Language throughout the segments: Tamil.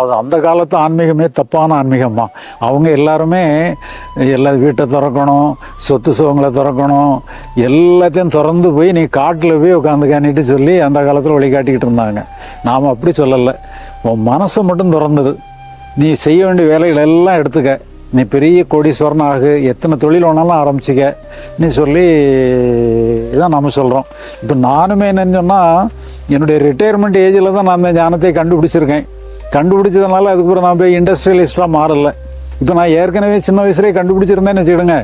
அது அந்த காலத்து ஆன்மீகமே தப்பான ஆன்மீகம்மா. அவங்க எல்லாருமே எல்லா வீட்டை திறக்கணும் சொத்து சுகங்களை திறக்கணும் எல்லாத்தையும் திறந்து போய் நீ காட்டில் போய் உட்காந்துக்கானிட்டு சொல்லி அந்த காலத்தில் வழிகாட்டிக்கிட்டு இருந்தாங்க. நாம் அப்படி சொல்லலை. உன் மனசை மட்டும் திறந்தது. நீ செய்ய வேண்டிய வேலைகள் எல்லாம் எடுத்துக்க. நீ பெரிய கோடீஸ்வரன் ஆகு. எத்தனை தொழில் வேணாலும் ஆரம்பிச்சிக்க. நீ சொல்லி இதான் நம்ம சொல்கிறோம் இப்போ நானுமே என்னன்னு சொன்னால் என்னுடைய ரிட்டையர்மெண்ட் ஏஜில் தான் நான் அந்த ஞானத்தை கண்டுபிடிச்சிருக்கேன். கண்டுபிடிச்சதுனால அதுக்கப்புறம் நான் போய் இண்டஸ்ட்ரியலிஸ்டாக மாறலை. இப்போ நான் ஏற்கனவே சின்ன வயசுலேயே கண்டுபிடிச்சிருந்தேன்னு வச்சுக்கிடுங்க.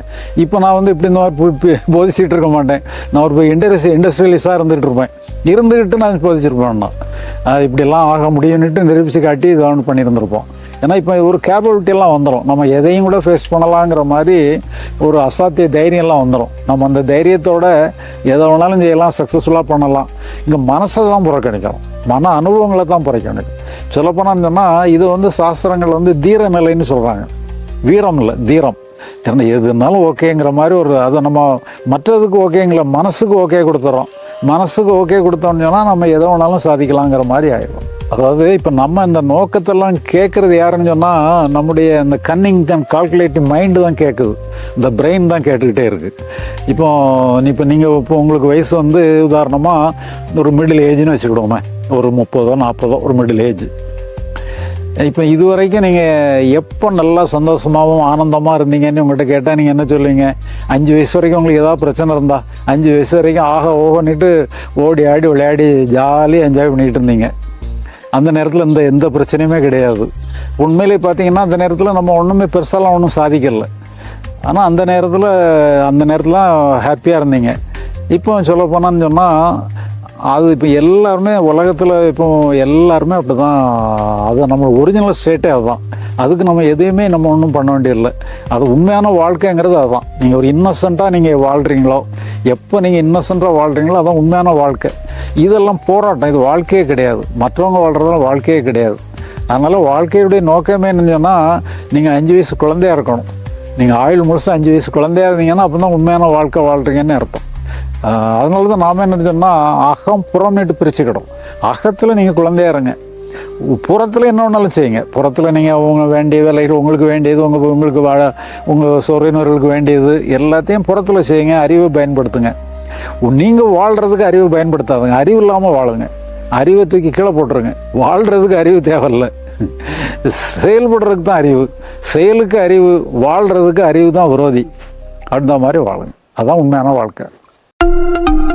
இப்போ நான் வந்து இப்படி இந்த மாதிரி போதிச்சுட்டு போதிச்சிட்டு இருக்க மாட்டேன். நான் ஒரு இண்டஸ்ட்ரி இண்டஸ்ட்ரியலிஸ்டாக இருந்துகிட்டு இருப்பேன். இருந்துக்கிட்டு நான் போதிச்சிருப்பேன் அது இப்படிலாம் ஆக முடியும்னுட்டு நிரூபிச்சு காட்டி இதை ஒன்று பண்ணியிருந்திருப்போம். ஏன்னா இப்போ ஒரு capability வந்துடும் நம்ம எதையும் கூட ஃபேஸ் பண்ணலாங்கிற மாதிரி ஒரு அசாத்திய தைரியம்லாம் வந்துடும் நம்ம அந்த தைரியத்தோட எதை வேணாலும் செய்யலாம் சக்ஸஸ்ஃபுல்லாக பண்ணலாம். இங்கே மனசை தான் புறக்கணிக்கிறோம் மன அனுபவங்களை தான் புறக்கணிக்கிறோம் சொல்லப்போனால் சொன்னால் இது வந்து சாஸ்திரங்கள் வந்து தீர நிலைன்னு சொல்கிறாங்க வீரம் இல்லை தீரம். ஏன்னா எதுனாலும் ஓகேங்கிற மாதிரி ஒரு அதை நம்ம மற்றதுக்கு ஓகேங்கள மனசுக்கு ஓகே கொடுத்துறோம். மனசுக்கு ஓகே கொடுத்தோம்னு சொன்னால் நம்ம எதை வேணாலும் சாதிக்கலாங்கிற மாதிரி ஆயிடும் அதாவது இப்போ நம்ம இந்த நோக்கத்தெல்லாம் கேட்குறது யாருன்னு சொன்னால் நம்முடைய இந்த கன்னிங் அண்ட் கால்குலேட்டிவ் மைண்டு தான் கேட்குது இந்த பிரெயின் தான் கேட்டுக்கிட்டே இருக்குது இப்போ இப்போ நீங்கள் இப்போ உங்களுக்கு வயசு வந்து உதாரணமாக ஒரு மிடில் ஏஜ்னு வச்சுக்கிடுவோமே. ஒரு முப்பதோ நாற்பதோ ஒரு மிடில் ஏஜ் இப்போ இது வரைக்கும் நீங்கள் எப்போ நல்லா சந்தோஷமாகவும் ஆனந்தமாக இருந்தீங்கன்னு உங்கள்கிட்ட கேட்டால் நீங்கள் என்ன சொல்லுவீங்க? அஞ்சு வயசு வரைக்கும் உங்களுக்கு ஏதாவது பிரச்சனை இருந்தா அஞ்சு வயசு வரைக்கும் ஆக ஓகனிட்டு ஓடி ஆடி விளையாடி ஜாலியாக என்ஜாய் பண்ணிக்கிட்டு இருந்தீங்க. அந்த நேரத்தில் இந்த எந்த பிரச்சனையுமே கிடையாது. உண்மையிலே பார்த்தீங்கன்னா அந்த நேரத்தில் நம்ம ஒன்றுமே பெருசாலாம் ஒன்றும் சாதிக்கல. ஆனால் அந்த நேரத்தில் அந்த நேரத்தில் ஹாப்பியாக இருந்தீங்க. இப்போ சொல்ல போனான்னு சொன்னால் அது இப்போ எல்லாருமே உலகத்தில் இப்போ எல்லாருமே அப்படி தான் அது நம்ம ஒரிஜினல் ஸ்டேட்டே அதுதான். அதுக்கு நம்ம எதையுமே நம்ம ஒன்றும் பண்ண வேண்டியதில்லை. அது உண்மையான வாழ்க்கைங்கிறது அதுதான். நீங்கள் ஒரு இன்னசென்ட்டாக நீங்கள் வாழ்கிறீங்களோ எப்போ நீங்கள் இன்னசென்ட்டாக வாழ்கிறீங்களோ அதான் உண்மையான வாழ்க்கை. இதெல்லாம் போராட்டம். இது வாழ்க்கையே கிடையாது. மற்றவங்க வாழ்கிறதெல்லாம் வாழ்க்கையே கிடையாது. அதனால் வாழ்க்கையுடைய நோக்கமே என்னன்னு சொன்னால் நீங்கள் அஞ்சு வயசு குழந்தையா இருக்கணும். நீங்கள் ஆயுள் முழுசாக அஞ்சு வயசு குழந்தையா இருந்தீங்கன்னா அப்போ தான் உண்மையான வாழ்க்கை வாழ்கிறீங்கன்னு அர்த்தம். அதனால தான் நாம் என்ன சொன்னால் அகம் புறம்னுட்டு பிரிச்சுக்கிடும். அகத்தில் நீங்கள் குழந்தையா இருங்க. புறத்தில் என்ன வேணாலும் செய்யுங்க. புறத்தில் நீங்கள் அவங்க வேண்டிய வேலைகள் உங்களுக்கு வேண்டியது உங்கள் உங்களுக்கு வாழ உங்கள் சொறையினர்களுக்கு வேண்டியது எல்லாத்தையும் புறத்தில் செய்யுங்க. அறிவை பயன்படுத்துங்க. நீங்கள் வாழ்கிறதுக்கு அறிவு பயன்படுத்தாதுங்க. அறிவு இல்லாமல் வாழுங்க. அறிவை தூக்கி கீழே போட்டுருங்க. வாழ்கிறதுக்கு அறிவு தேவையில்லை. செயல்படுறதுக்கு தான் அறிவு. செயலுக்கு அறிவு வாழ்கிறதுக்கு அறிவு தான் விரோதி. அந்த மாதிரி வாழுங்க. அதுதான் உண்மையான வாழ்க்கை. thank you